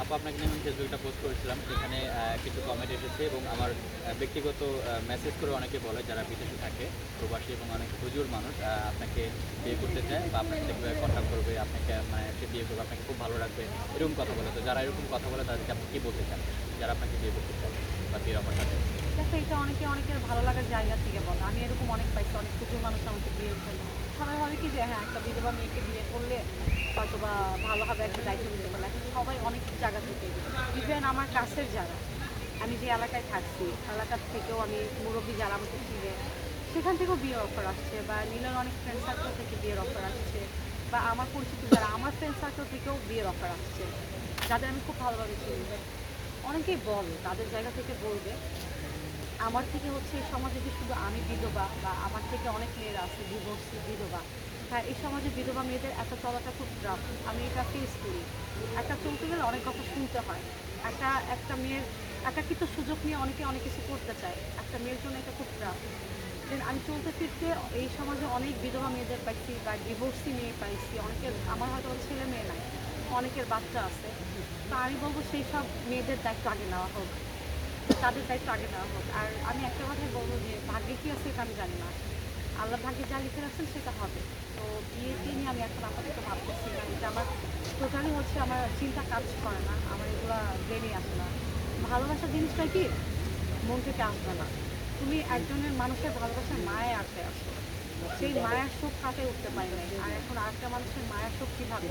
আপু, আপনাকে নিয়ে আমি ফেসবুকটা পোস্ট করেছিলাম সেখানে কিছু কমেন্ট এসেছে এবং আমার ব্যক্তিগত মেসেজ করে অনেকে বলে যারা বিদেশে থাকে, প্রবাসী এবং অনেক হুজুর মানুষ আপনাকে বিয়ে করতে চায় বা আপনাকে দেখবে কন্ট্যাক্ট করবে, আপনাকে মানে সে বিয়ে করবে, আপনাকে খুব ভালো রাখবে এরকম কথা বলে। তো যারা এরকম কথা বলে, তাদেরকে আপনি কী বলতে চান? যারা আপনাকে বিয়ে করতে চায় বা বিয়ের অফারটা দেয় দেখো, এটা অনেকে, অনেকের ভালো লাগার জায়গা থেকে বলে। আমি এরকম অনেক পাইছি, অনেক কুকুর মানুষ আমাকে বিয়ে করল সবাই ভাবে কি যে হ্যাঁ একটা বিধবা মেয়েকে বিয়ে করলে বা ভালো হবে একটা দায়িত্ব নিতে পারলে। সবাই অনেক জায়গা থেকে ইভেন আমার কাছের যারা, আমি যে এলাকায় থাকছি, এলাকার থেকেও আমি মুরব্বী যারা আমাকে চিনে, সেখান থেকেও বিয়ের অফার আসছে বা নীলের অনেক ফ্রেন্ড সার্কেল থেকে বিয়ের অফার আসছে বা আমার পরিচিত যারা, আমার ফ্রেন্ড সার্কেল থেকেও বিয়ের অফার আসছে, যাদের আমি খুব ভালোভাবে চিনি। অনেকেই বলে, তাদের জায়গা থেকে বলবে আমার থেকে হচ্ছে এই সমাজে যে শুধু আমি বিধবা বা আমার থেকে অনেক মেয়েরা আছে ডিভোর্সি বিধবা হ্যাঁ এই সমাজে বিধবা মেয়েদের এত চলাটা খুব ট্রাফ আমি এটা ফেস করি। একটা চলতে গেলে অনেক কথা শুনতে হয়। একটা একটা মেয়ের একটা একাকিত্ব সুযোগ নিয়ে অনেকে অনেক কিছু করতে চায়। একটা মেয়ের জন্য এটা খুব ট্রাফ দেন আমি চলতে ফিরতে এই সমাজে অনেক বিধবা মেয়েদের পাইছি বা ডিভোর্সি মেয়ে পাইছি। অনেকের আমার হয়তো ছেলে মেয়ে নাই, অনেকের বাচ্চা আছে। তো আমি বলব সেই সব মেয়েদের দায়িত্ব আগে নেওয়া হোক। তাদের দায়িত্ব আগে দেওয়া হোক। আর আমি একটা কথাই বলব যে, ভাগ্যে কী আছে আমি জানি না। আল্লাহ ভাগ্যে যা লিখে রাখছেন সেটা হবে। তো বিয়েতে নিয়ে আমি এখন আপাতত ভাবতেছি না এটা আমার টোটালি হচ্ছে আমার চিন্তা কাজ করে না, আমার এগুলো ব্রেনে আসে না। ভালোবাসা জিনিসটা কি? মন থেকে আসবে না। তুমি একজনের মানুষের ভালোবাসার মায়ে আসে আসো সেই মায়ার সুখ কাটে উঠতে পারে নাই। আর এখন আরেকটা মানুষের মায়ার সুখ কীভাবে?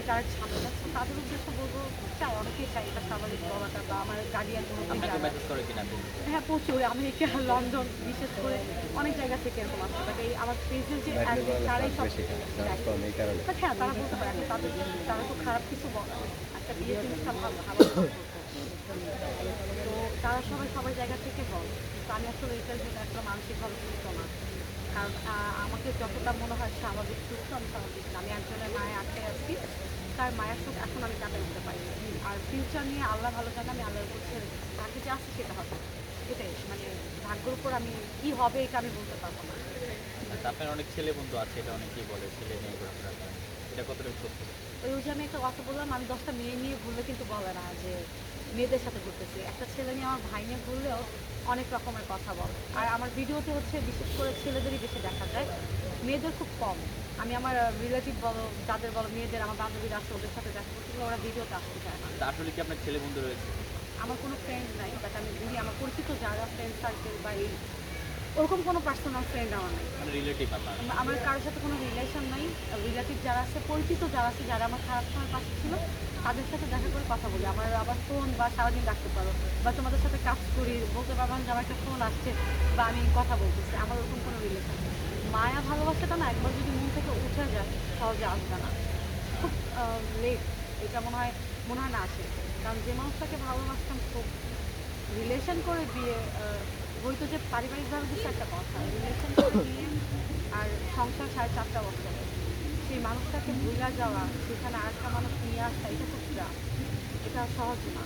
এটা আরেক ঝামেলা তো তাদের উদ্দেশ্য বলব চাই অনেকেই চাই এটা স্বাভাবিক বলাটা বা আমার গার্ডিয়ান কোনো হ্যাঁ প্রচুর আমেরিকা লন্ডন বিশেষ করে অনেক জায়গা থেকে এরকম আসছে। বাট এই আমার পেজের যে তারাই সব But হ্যাঁ তারা বলতে পারে এখন তাদের তারা তো খারাপ কিছু বলে একটা বিয়ে জিনিসটা ভালো ভালো। তো তারা সবাই সবাই জায়গা থেকে বল। তো আমি আসলে এটা একটা মানসিকভাবে সুস্থ না। কারণ আমাকে যতটা মনে হয় স্বাভাবিক, সুস্থ আমি স্বাভাবিক আমি একজনের মায়ে আটকে আছি তার মায়ের সুখ এখন আমি কাটাই দিতে পারি। আর ফিউচার নিয়ে আল্লাহ ভালো জানে, আমি আল্লাহর বলছি। তাকে যে আছে সেটা হবে সেটাই মানে ভাগ্যের উপর আমি কি হবে এটা আমি বলতে পারব না আচ্ছা আপনার অনেক ছেলে বন্ধু আছে, এটা অনেকেই বলে, ছেলে মেয়ে ঘোরাফেরা এটা কতটুকু সত্য ওই যে আমি একটা কথা বললাম আমি দশটা মেয়ে নিয়ে ঘুরলে কিন্তু বলে না যে মেয়েদের সাথে ঘুরতেছি। একটা ছেলে নিয়ে আমার ভাই নিয়ে ঘুরলেও অনেক রকমের কথা বলে। আর আমার ভিডিওতে হচ্ছে বিশেষ করে ছেলেদেরই বেশি দেখা যায়। মেয়েদের খুব কম। আমি আমার রিলেটিভ বলো যাদের বলো মেয়েদের আমার বান্ধবীরা আছে ওদের সাথে দেখা করতে গেলে ওরা ভিডিওতে আসতে চায় না। আসলে কি আপনার ছেলে বন্ধু রয়েছে? আমার কোনো ফ্রেন্ড নাই বাট আমি ঘুরি আমার পরিচিত যারা ফ্রেন্ড সার্কেল বা এই ওরকম কোনো পার্সোনাল ফ্রেন্ড আমার নাই। মানে আমার কারোর সাথে কোনো রিলেশন নাই। রিলেটিভ যারা আছে, পরিচিত যারা আছে, যারা আমার খারাপ সময় পাশে ছিল, তাদের সাথে দেখা করে কথা বলি। আমার আবার ফোন বা সারাদিন রাখতে পারো বা তোমাদের সাথে কাজ করি, বলতে পারব যে আমার একটা ফোন আসছে বা আমি কথা বলতেছি, আমার ওরকম কোনো রিলেশন মায়া ভালোবাসাটা না একবার যদি মন থেকে উঠে যায়, সহজে আসবে না। খুব লেট এটা মনে হয় মনে হয় না আসে। কারণ যে মানুষটাকে ভালোবাসতাম খুব রিলেশন করে বিয়ে হয়তো যে পারিবারিকভাবে কিছু একটা কথা। রিলেশন করে বিয়ে আর সংসার সাড়ে চারটা বছর। সেই মানুষটাকে ভুলা যাওয়া সেখানে আরেকটা মানুষ নিয়ে আসা এটা খুব এটা সহজ না।